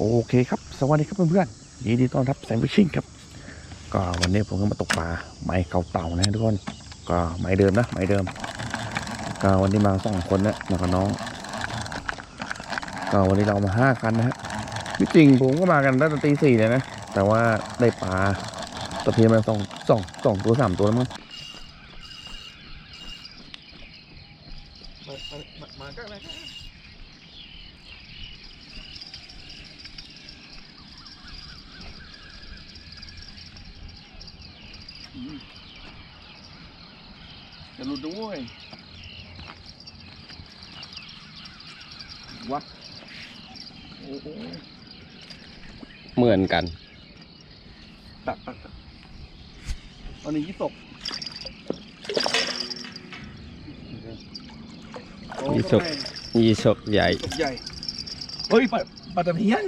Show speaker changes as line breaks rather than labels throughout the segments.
โอเคครับ สวัสดีครับเพื่อนๆยินดีต้อนรับแซมฟิชชิ่งครับ ก็วันนี้ผมก็มาตกปลาไม้เกาเต่านะทุกคน ก็ไม้เดิมนะไม้เดิม ก็วันนี้มาสองคนนะมากับน้อง ก็วันนี้เรามาห้าคันนะฮะที่จริงผมก็มากันตั้งแต่ตีสี่เลยนะ แต่ว่าได้ปลาตะเพียนมาสองสองสองตัวสามตัวแล้วมั้ง มามาก็เลยจะหลุดด้วยวะโอ้โห
เหมือนกัน
ตักตักตักตอนนี้ยี่สก
ยี่สกยี่สกใหญ่
ใหญ่เฮ้ยปลาปลาตะเพียน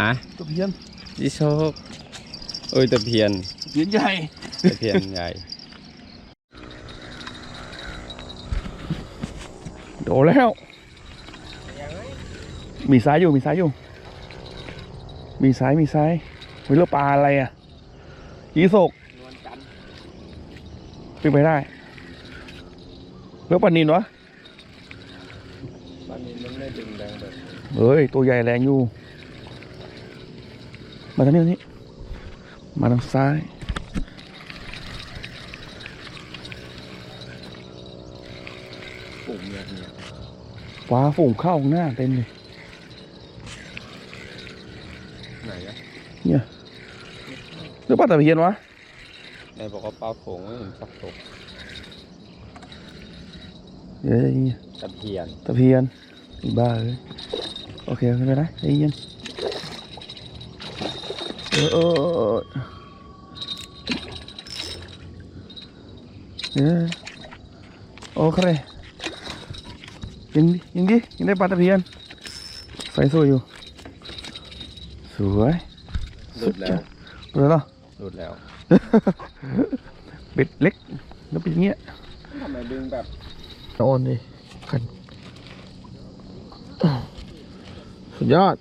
อะ
ตะเพียน
ยี่สกเอ้ยตะเพียน
เพียนใหญ่
ตะเพียนใหญ่
โดนแล้ว มีซ้ายอยู่ มีซ้ายอยู่ มีซ้ายมีซ้ายมีเลือปลาอะไรอะยีสกเป็นไปได้เลือปลานินวะ
ตอนนี้มันไม่ดึงแรงแบบ
เฮ้ยตัวใหญ่แรงอยู่ มาทางนี้ทางนี้มาทางซ้าย
ปุ่มเนี่ยเนี่ย
ฟ้าฝูงเข้าข้างหน้าเต็มเลย
ไหนอะ
เนี่ยเลือ ปลาตะเพียนวะ
ในบอกว่าปลาโขงไม่เห็นสักตก
เดี๋ยวจะยิง
ตะเพียน
ตะเพียนอีบ้าเลยโอเคไม่เป็นไรใจเย็นเออเออเออเออเออโอเคยิงดิยิงดิยิงได้ปลาตะเพียนไฟสวยอยู่ สวย
หลุดแล้ว
เออเหรอ
หลุดแล้ว
เบ็ดเล็ก แล้วเป็นอย่างเงี้ย
ทำไมดึงแบบ
โอนดิขันสุดยอด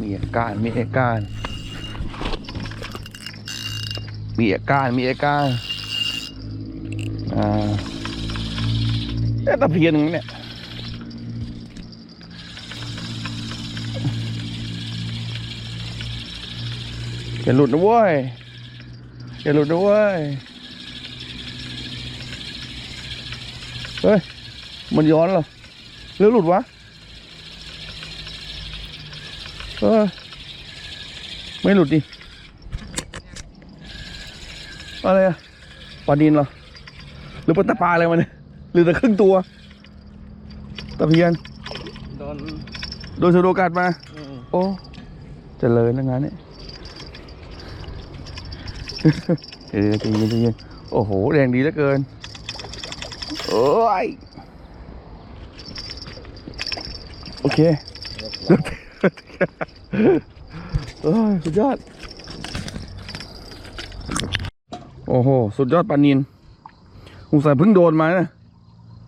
มีอาการมีอาการ มีอาการมีอาการอ่าเอ๊ะตะเพียนอย่างนี้เนี่ย อย่าหลุดนะเว้ยอย่าหลุดนะเว้ยเฮ้ย มันย้อนเหรอหรือหลุดวะเออไม่หลุดดิ อะไรอะปลาดินเหรอ หรือปลาตะปลาอะไรมาเนี่ยหรือแต่ครึ่งตัว ตะเพียน
โดน
โดนชะโดกัดมา โอ้เจริญนะงานนี้ เออใจเย็นใจเย็นโอ้โห แรงดีเหลือเกิน โอ้ย โอเคเอ้ยสุดยอด โอ้โห สุดยอดปลานินอุตส่าห์เพิ่งโดนมานะ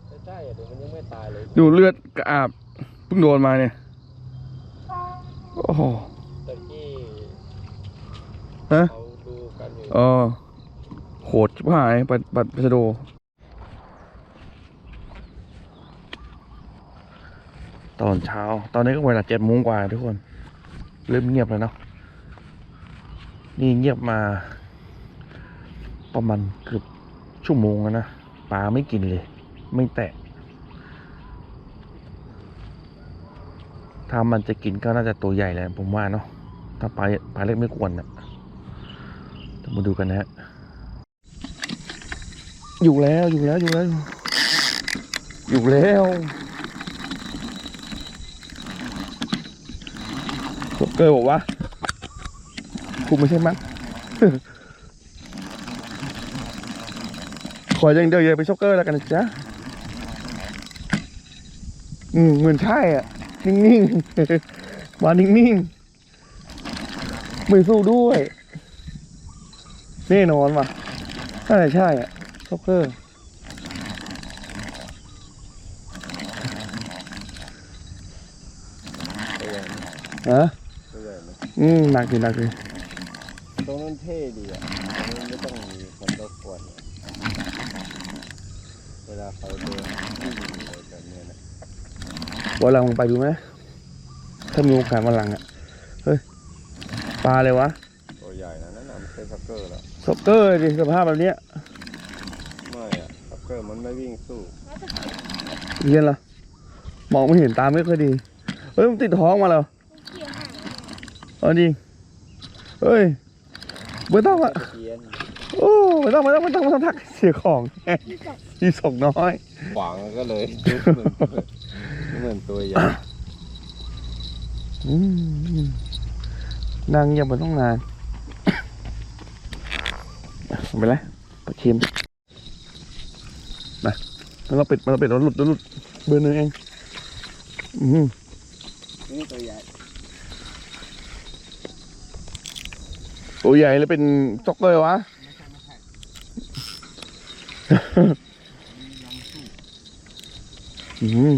ไม่ใช่อะเดี๋ยวมันยังไม่ตายเลย
ดูเลือดกระอาบเพิ่งโดนมาเนี่ย โอ้โห
ตะกี้
ฮะ
เอ
อโหดชิบหายปัดปัดปัสโดตอนเช้า ตอนนี้ก็เวลาเจ็ดโมงกว่าทุกคน เริ่มเงียบแล้วเนาะนี่เงียบมา ประมาณเกือบชั่วโมงแล้วนะปลาไม่กินเลย ไม่แตะ ถ้ามันจะกินก็น่าจะตัวใหญ่แหละผมว่าเนาะถ้าปลาปลาเล็กไม่ควรนะเดี๋ย มาดูกันนะฮะ อยู่แล้วอยู่แล้วอยู่แล้ว อยู่แล้วโจ๊กเกอร์บอกว่าคุณไม่ใช่มั้งขออย่างเดียวอย่าไปช็อกเกอร์แล้วกันนะจ๊ะ อืมเหมือนใช่อะ นิ่งๆ มานิ่งๆ ไม่สู้ด้วย นี่นอนว่ะน่าจะใช่อะซ็อเกอร์ฮะอืมหนักอยู่หนักอยู่
ตรงนั้นเท่ดีอะไม่ต้องมีคนรบกวนเวลาเขาเดินเวั
นหลังมึงไปดูไหมถ้ามีโอกาสวันหลังอะ เฮ้ย ปลาเลยวะ
อร์แล้ว
ซ็อกเกอร์ดิสภาพแบบเนี้ย
ไม่อะซักเกอร์มันไม่วิ่งสู้
เย็นเหรอมองไม่เห็นตาไม่ค่อยดีเฮ้ยมันติดท้องมาแล้วเอาจริงเฮ้ยไม่ต้องอะ
เทียน
โอ้ไม่ต้องไม่ต้องไม่ต้องไม่ต้องทักเสียของยี่สกน้อย
ขวางก็เลยยุบเหมือนเหมือนตัวใหญ่
อืมนั่งเงียบมาต้องนาน ไม่เป็นไรปลาเค็มมาแล้วเราปิดเราปิดเราหลุดเราหลุดเบอร์หนึ่งเอง อืม
นี่ตัวใหญ่
ตัวใหญ่เลยเป็นจ็อกเกอร์วะอืม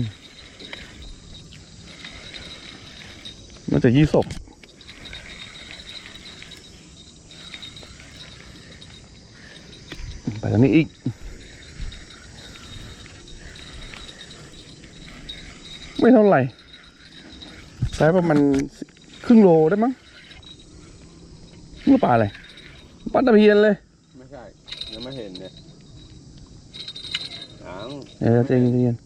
น่าจะยี่สกไป ทางนี้อีก ไม่เท่าไหร่ใช้ประมาณครึ่งโลได้มั้งนี่ปลาอะไรปลาตะเพียนเลย
ไม่ใช่ยังไม่เห็นเนี่ยหาง
เดี๋ยวใจเย็น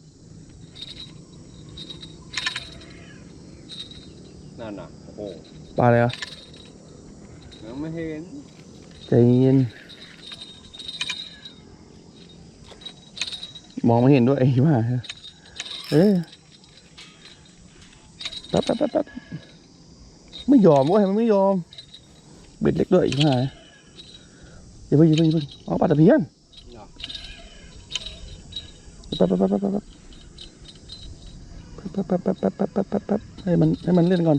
นั่นน่ะโอ้โห
ๆปลาอะไรอะ
ยังไม่เห็น
ใจเย็น มองไม่เห็นด้วยไอ้ว่าเอ้ยแป๊บแป๊บแป๊บแป๊บไม่ยอมเว้ยมันไม่ยอม เบ็ดเล็กด้วยไอ้ว่าอย่าเพิ่งอย่าเพิ่งอย่าเพิ่งเอาปลาตะเพียน
เนาะ
แป๊บแป๊บแป๊บแป๊บแป๊บแป๊บแป๊บแป๊บแป๊บแป๊บแป๊บแป๊บแป๊บแป๊บให้มันให้มันเล่นก่อน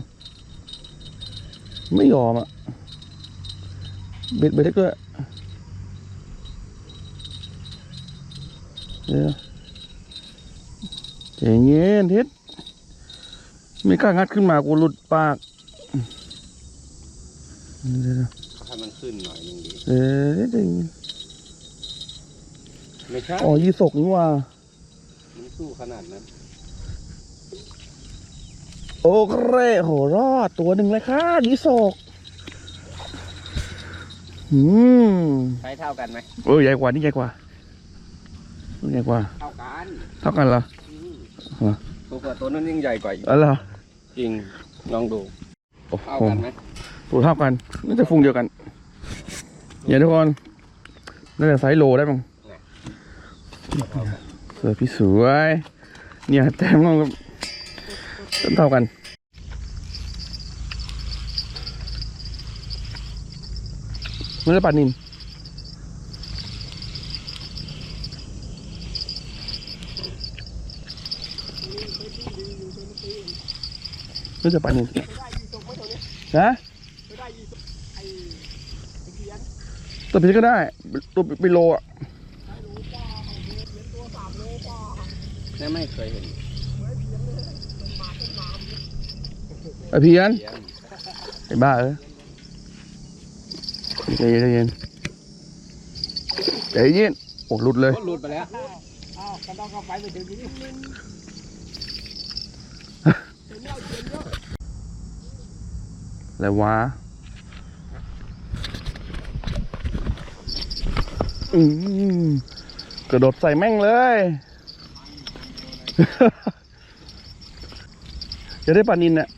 ไม่ยอมอะ เบ็ดเบ็ดเล็กด้วย เดี๋ยวใจเย็นทิศไม่กล้างัดขึ้นมากูหลุดปากเดี๋ยว
ให้มันขึ้นหน่อยหนึงดี
เดี๋ยวเดี๋ยวเดี๋ยว
ไม่ใช่
อ๋อยี่สกนี่ว่า
มันสู้ขนาดนั้น
โอ้เร่โหรอดตัวหนึ่งเลยค่ะยี่สกอืม
ใช้เท่ากันไหม
เออใหญ่กว่านี่ใหญ่กว่า ใหญ่กว่า
เท่ากัน
เท่ากันเหรอฮะ
ตัวกว่าตัวนั้นยิ่งใหญ่กว่าอีก
อ๋อเหรอ
จริงลองดู
โอ้
เท่า
โห
กันไหม
ตัวเท่ากันน่าจะฟุงเดียวกันอย่าทุกคนน่าจะไซส์โลได้มั้ง
เท่ากัน
เสือพี่สวยเนี่ยแต้มต้องเท่ากันไม่ได้ปลานิน ไม่ใช่ปลานินนะตัวพีก็ได้ ตัวเป็นโลอะ
นี่ไม่เคยเห็น
ไอเพียน
เลี้ยง
ไอ้บ้าเออใจเย็นใจเย็นใจเย็นโอ้หลุดเลย
ก็หลุดไปแล้ว
อะไรวะอืมกระโดดใส่แม่งเลย จะได้ปลานินเนี่ย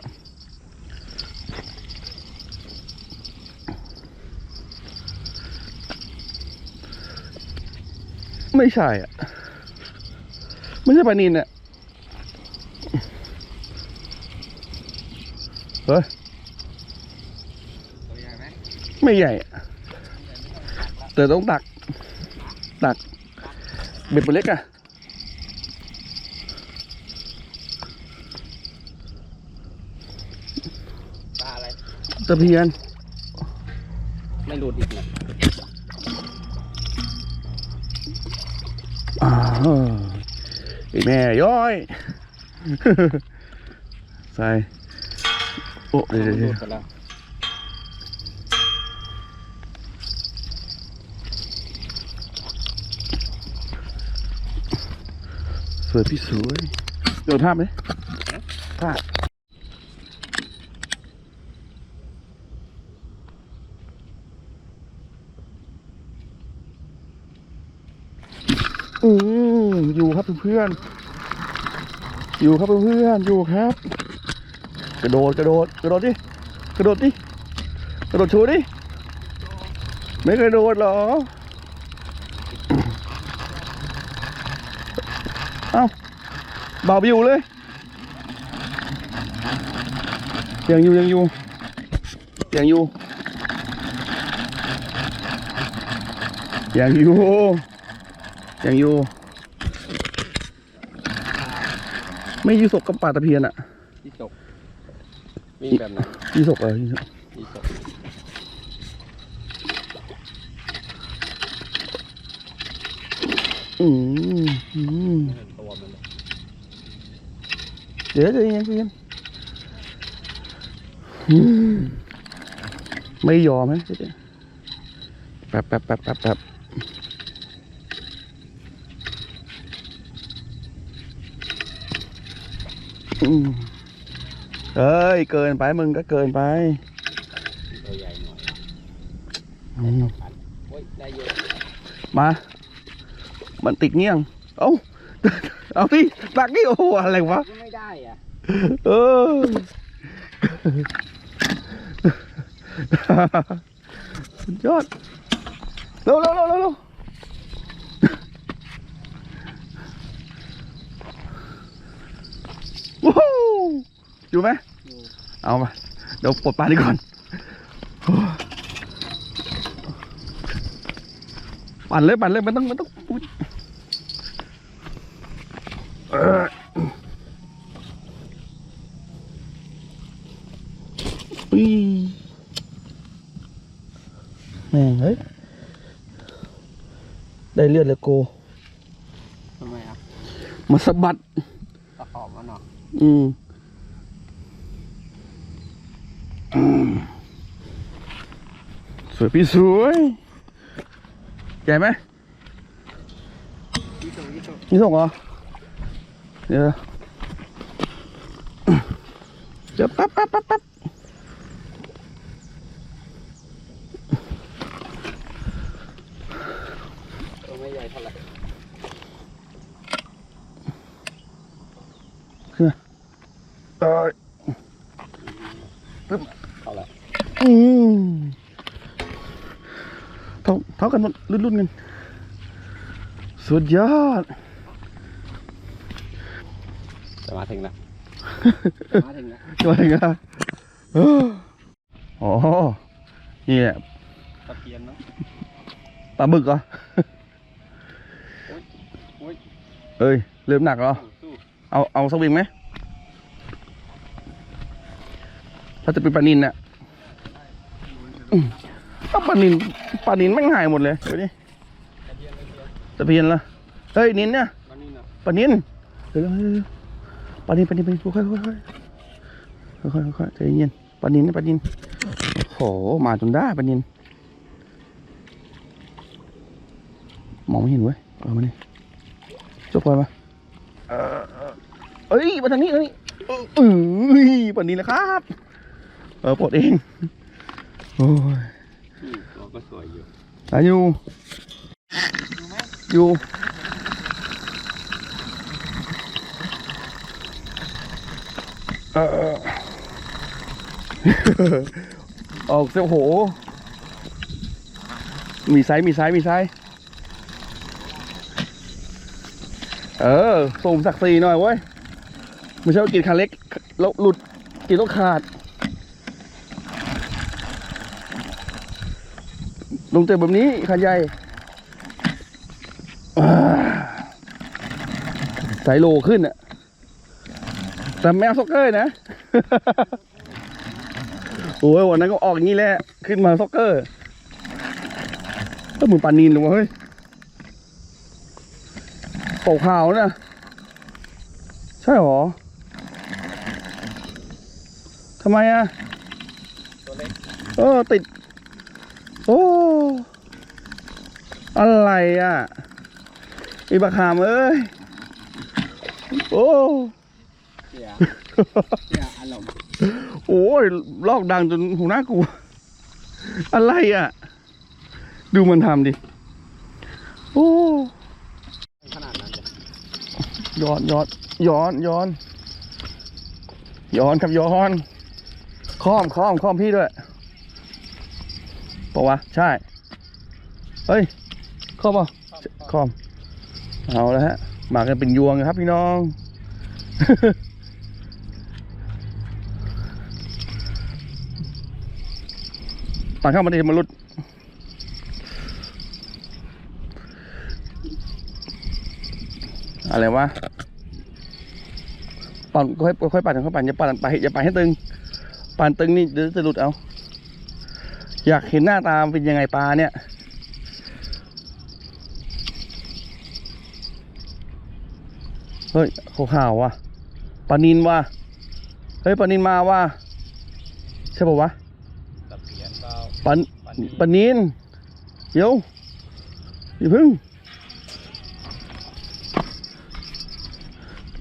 ไม่ใช่อะ ไม่ใช่ปลานินอะ เฮ้ย
ไม่
ใหญ่อะแต่ต้องตัก ตัก เบ็ดตัวเล็กอะ
ปลาอะไร
ตะเพียน
ไม่หลุดอีกนะ
อ่าไอ้แม่ย้อย ใส่ โอ้อ้เดี๋ยวเดี๋ยว
ห
เดี๋
ลุ
ยว
ดไปแล้ว
วยพี่สวยโดนภาพไหมภาพอืมอยู่ครับเพื่อนๆอยู่ครับเพื่อนๆอยู่ครับ กระโดดกระโดดกระโดดดิกระโดดดิกระโดดโชว์ดิไม่กระโดดหรอ เอ้าเบาไปอยู่เลยยังอยู่ยังอยู่ยังอยู่ยังอยู่ยังอยู่ ไม่ยี่สกกับปลาตะเพียนอะ
ที่ตกวิ่งแบบไหน
ยี่สกเออยี่สก
ที่ตก
อืมอืม
ไม่เห็นตัวมันเลย
เดี๋ยวจเย็นใจเย็นอืมไม่ยอมนะแป๊บแป๊บแป๊บแป๊บแป๊บเอ้ย เกินไปมึงก็เกินไป
ตัวใหญ่หน่อย
อืม
ปันโอ้ยได้เยอะ
มา มันติดเงี้ยง เอ้า เอาที่ตักนี่โอ้โหอะไรวะ
ไม่ได้อะ
เออสุดยอดเร็วเร็วเร็วเร็วเร็วว้าวอยู่ไหมเอามา เดี๋ยวปลดปลาดีก่อน ปั่นเลยปั่นเลยมันต้องมันต้องพูดเอออุ้ย แม่งเฮ้ย ได้เลือดเลยโก
ทำไมอะ
มาสะบัด
ตะขอบมันเนาะ
อืมอืมสวยพี่สวย ใหญ่ไหม
ที่ตกที่ตก
นี่ส่งเหรอ เดี๋ยวเดี๋ยวแป๊บแป๊บแป๊บแป๊บ
ตัวไม่ใหญ่เท่าไหร่
เอ้ย
เท่าไหร่
อืมเท่าเท่ากันหมดรุ่นรุ่นๆกันสุดยอด
จะมาถึงแล้วมาถึงแล้ว
ช่วยกันเอออ๋อนี่แหละ
ตะเพียนเนาะ
ปลาบึกเหรอ
โอ้ย
เอ้ยเริ่มหนักเหรอ
สู้
เอา เอาสวิงไหม ถ้าจะเป็นปลานินน่ะอืมเอาปลานินปลานินไม่งหายหมดเลยเดี๋ยวนี้
ตะเพียนตะเพียน
ตะเพียนละเฮ้ยนินเนี่ย
มันนี่เนาะ
ปลานิน เดี๋ยวๆเดี๋ยวๆ ปลานินปลานินปลานินค่อยๆค่อยๆค่อยๆค่อยๆใจเย็นปลานินนะปลานินโหมาจนได้ปลานินมองไม่เห็นเว้ยเอามานี่จบปล่อยมาเออเออเอ้ยมาทางนี้ทางนี้เออเอ้ยปลานินนะครับ เออปลดเองโอ้ย
อืมตัวก็สวยอยู่
ตายอยู่อยู่ เออออกเสียโอ้โห มีไซส์มีไซส์มีไซส์เออส่งศักดิ์ศรีหน่อยเว้ย ไม่ใช่ว่ากินคันเล็กแล้วหลุดกินต้องขาดลงเจอแบบนี้คันใหญ่สายโลขึ้นอะ แต่แมวซ็อกเกอร์นะ โอ้ยวันนั้นก็ออกอย่างนี้แหละ ขึ้นมาซ็อกเกอร์ก็เหมือนปลานินเลยวะเฮ้ยตกขาวนะ ใช่หรอทำไมอะ
เอ
อติด โอ้อะไรอะอีบักหามเอ้ย โอ้
สียเสียอารมณ์
โอ้ยลอกดังจนหูน่ากลัวอะไรอะ ดูมันทำดิ โอ้
ขนาดนั้นเลย
ย้อนย้อนย้อนย้อนย้อนครับย้อนค้อมค้อมค้อมพี่ด้วยปะวะใช่ เฮ้ยค้อมป่ะค้อม เอาแล้วฮะ มากันเป็นยวงครับพี่น้อง ปันเข้ามาดิมาลุดอะไรวะปั่นค่อยค่อยปั่นค่อยปั่นอย่าปั่นไปอย่าปั่นให้ตึง ปั่นตึงนี่เดี๋ยวจะหลุดเอา อยากเห็นหน้าตามเป็นยังไงปลาเนี่ยเฮ้ยขาวๆว่ะปลานินว่ะเฮ้ยปลานินมาว่ะใช่ป่าวะ
ตะ ปล่า
ปลา
ปันนี้
ปลานินเดี๋ยวอย่าพึ่ง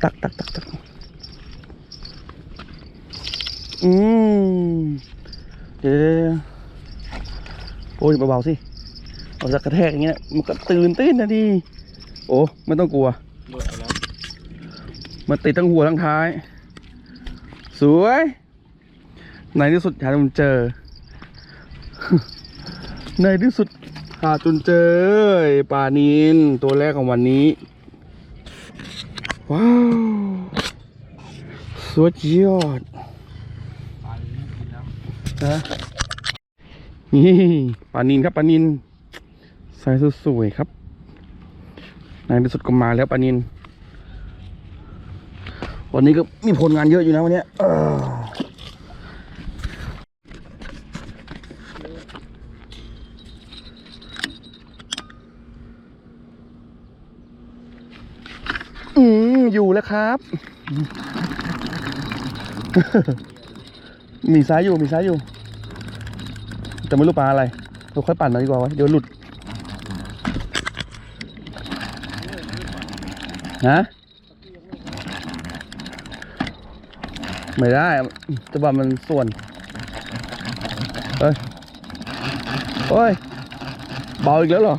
ตักตักตักตักอืมเดี๋ยวเดี๋ยวเดี๋ยวโอ้ยเบาๆสิเอาจะกระแทกอย่างเงี้ยมันก็ตื่นเต้นนะดีโอ้ไม่ต้องกลัว
หมดไปแล้ว
มันติดทั้งหัวทั้งท้าย สวย ในที่สุดหาจนเจอ ในที่สุดหาจนเจอปลานินตัวแรกของวันนี้ ว้าวสุดยอด
นะ
นี่ปลานินครับปลานินใส่สวยๆครับ ในที่สุดก็มาแล้วปลานิน วันนี้ก็มีผลงานเยอะอยู่นะวันนี้ยเอออืม อยู่แล้วครับ มีซ้ายอยู่มีซ้ายอยู่ แต่ไม่รู้ปลาอะไรเราค่อยปั่นหน่อยดีกว่าวะเดี๋ยวหลุดฮะไม่ได้จะว่ามันส่วนเฮ้ยโอ้ยเบาอีกแล้วเหรอ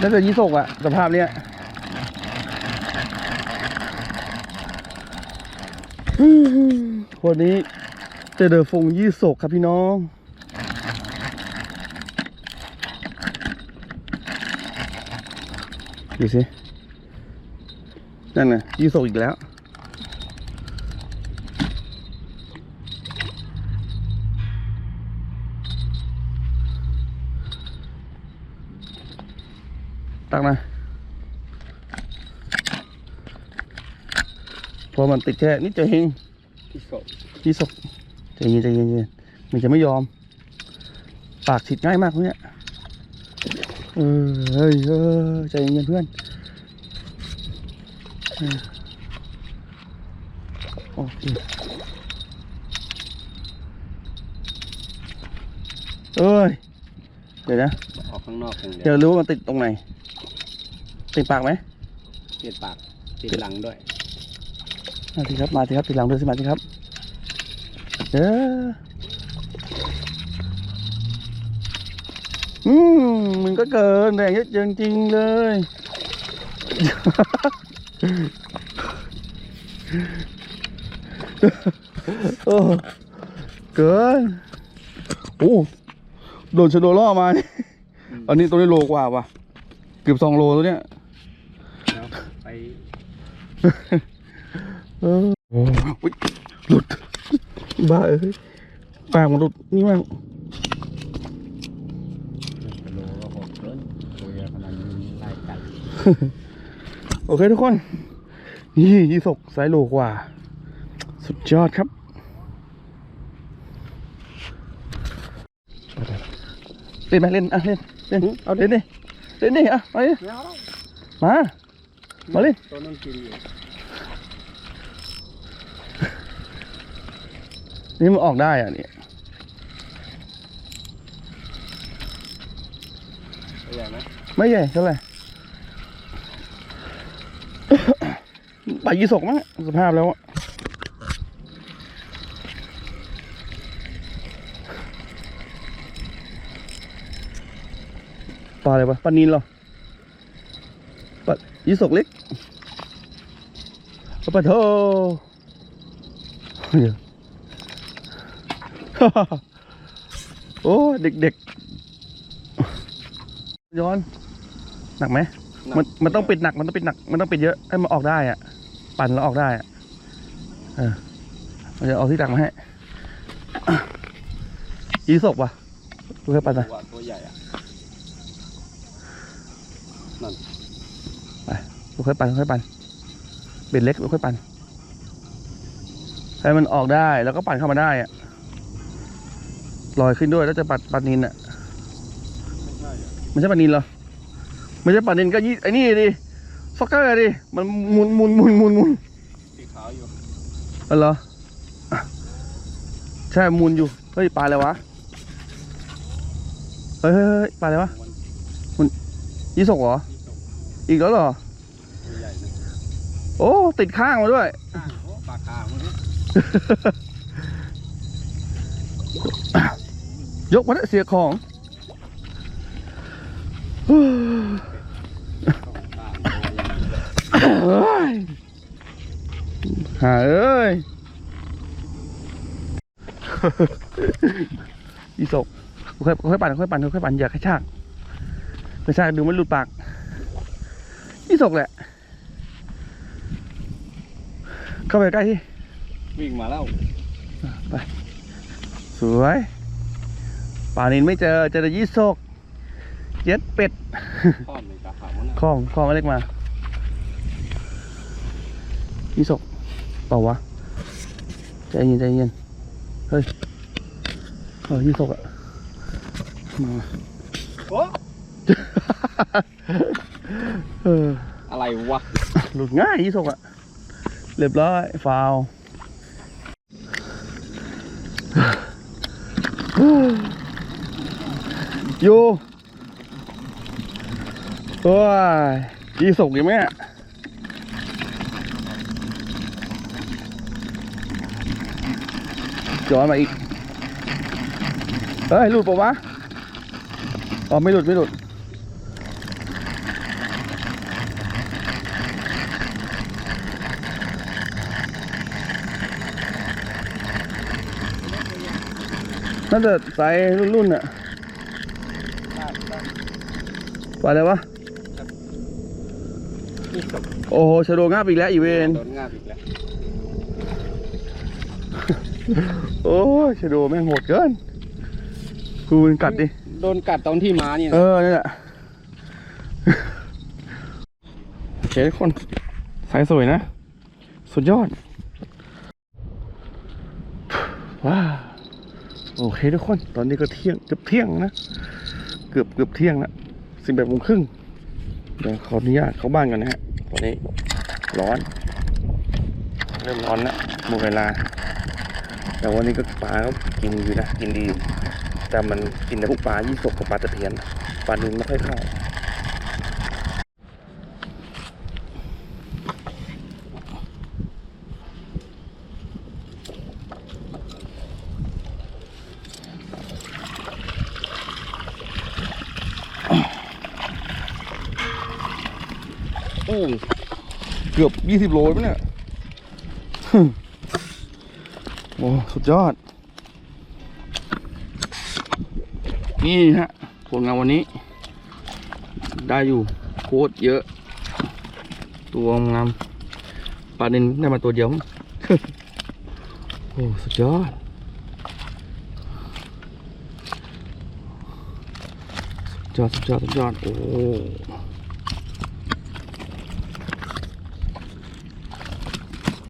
น่าจะยี่สกอะสภาพเนี้ยอืม วันนี้เจอเดอฟงยี่สกครับพี่น้อง ดูสิ นั่นน่ะยี่สกอีกแล้วตักนะเพอมันติดแค่นิดเดียวเอง
ที่โสด
ยี่สกใจเย็นใจเย็นใจเย็นมันจะไม่ยอม ปากฉีดง่ายมากพวกเนี้ยเออเฮ้ยเออใจเย็นเพื่อนเออโอเคเอ้ยเดี๋ยวนะ
ออกข้างนอกอย่างเดี
เดี๋
ย
ยววรู้ว่ามันติดตรงไหน ติดปากไหม
ติดปาก ติดหลังด้วย
มาสิครับ มาสิครับติดหลังเดินสิมาสิครับ เอออืมมันก็เกินแรงเยอะจริงๆเลย โอ้เกิน โอ้ โดนชะโดล่อมานี่
อืม
อันนี้ตัวนี้โลกว่าว่ะ เกือบสองโลตัวเนี้ย
แล้วไป
เออโอ้ยหลุด บ้าเอ้ยปากมันหลุด นี่มัน
โลก็หกเกินตัวใหญ่ขนาดนี้ไล่กัด
โอเคทุกคน นี่ยี่สกไซส์โลกว่า สุดยอดครับเล่นไหมเล่นอะเล่นเล่นเอาเล่นดิเล่นดิอะมาดิ
ไม่เอาแล้ว
มา มาเล่น
ตัวนั้นกินอยู่
นี่มันออกได้อะนี่
ตัวใหญ่ไหม
ไม่ใหญ่เท่าไหร่ปลายีสกมั้งสภาพแล้วอะปลาอะไรวะปลานินเหรอปลายีสกเล็กปลาโทเดี๋ยว โอ้เด็กๆ ย้อน หนักไหมมันมันต้องปิดหนักมันต้องปิดหนัก มันต้องปิดเยอะให้มันออกได้อะปั่นแล้วออกได้อะเออมันจะเอาที่หนักมาให้ยีสกปะดูให้ปั่นนะ
ตัวตัวใหญ่อะนั่น
ดูให้ปั่นดูให้ปั่นเบ็ดเล็กดูให้ปั่นให้มันออกได้แล้วก็ปั่นเข้ามาได้อะ ลอยขึ้นด้วยแล้วจะปัดปัดนินอะ
ไม่ใช่อะ
ไม่ใช่ปลานินเหรอไม่ใช่ปลานินก็ยี่ไอ้นี่ดิฟอกเกอร์ดิมันหมุนหมุนหมุนหมุนหมุน
สีขาวอยู่
อ๋อเหรออะใช่หมุนอยู่เฮ้ยปลาอะไรวะเฮ้ยเฮ้ยเฮ้ยปลาอะไรวะ
มัน
ยี่สกเหรอ
ที่ตก
อีกแล้วเหรอ
ตัวใหญ่นะ
โอ้ติดข้างมาด้วย
ข้างโอ้ปลาคามันนี่
ยกมาได้เสียของ
ต้องตามตัวใหญ่
เอ้ยหาเอ้ยอีศกค่อยค่อยปั่นค่อยปั่นค่อยปั่นอย่าให้ชากไม่ใช่ดูมันหลุดปากอีศกแหละ เข้าไปใกล้ที่
วิ่งมาแล้ว
สวย ป่านินไม่เจอเจอแต่ยี่สกเย็ดเป็ด
ข้อมในกระถางมันนะ
คล้องคล้องอะไรกมายี่สกเปล่าวะใจเย็นใจเย็นเฮ้ยเออยี่สกอะมา
โอ้
เออ
อะไรวะ
หลุดง่ายยี่สกอะเรียบร้อยฟาว อยู่โอ้ยยี่สกยังไหมอะย้อนมาอีก เฮ้ย หลุดปะวะ อ๋อ ไม่หลุด ไม่หลุด น่าจะไซส์รุ่นๆน่ะ ปลาอะไรวะ
ที่ตก
โอ้โหชะโดงาบอีกแล้วอีเวน
โดนงาบอีกแล้ว
โอ้ยชะโดแม่งโหดเกินกูมันกัดดิ
โดนกัดตอนที่มาเนี่ย
เอ
นะ
อนี่แหละโอเคทุกคนสายสวยนะ สุดยอดว้าวโอเคทุกคน ตอนนี้ก็เที่ยงเกือบเที่ยงนะ เกือบเกือบเที่ยงแล้ว สิบแปดโมงครึ่งเดี๋ยวขออนุญาตเข้าบ้านก่อนนะฮะตอนนี้ร้อน เริ่มร้อนแล้วหมดเวลา แต่วันนี้ก็ปลาก็กินอยู่นะกินดี แต่มันกินแต่พวกปลายี่สกกับปลาตะเพียนปลานินไม่ค่อยเข้า เกือบยี่สิบโลแล้วเนี่ยโอ้สุดยอด นี่ฮะผลงานวันนี้ ได้อยู่โคตรเยอะ ตัวงามปลาเนนได้มาตัวเดียวโอ้ สุดยอด สุดยอด สุดยอด สุดยอด โอ้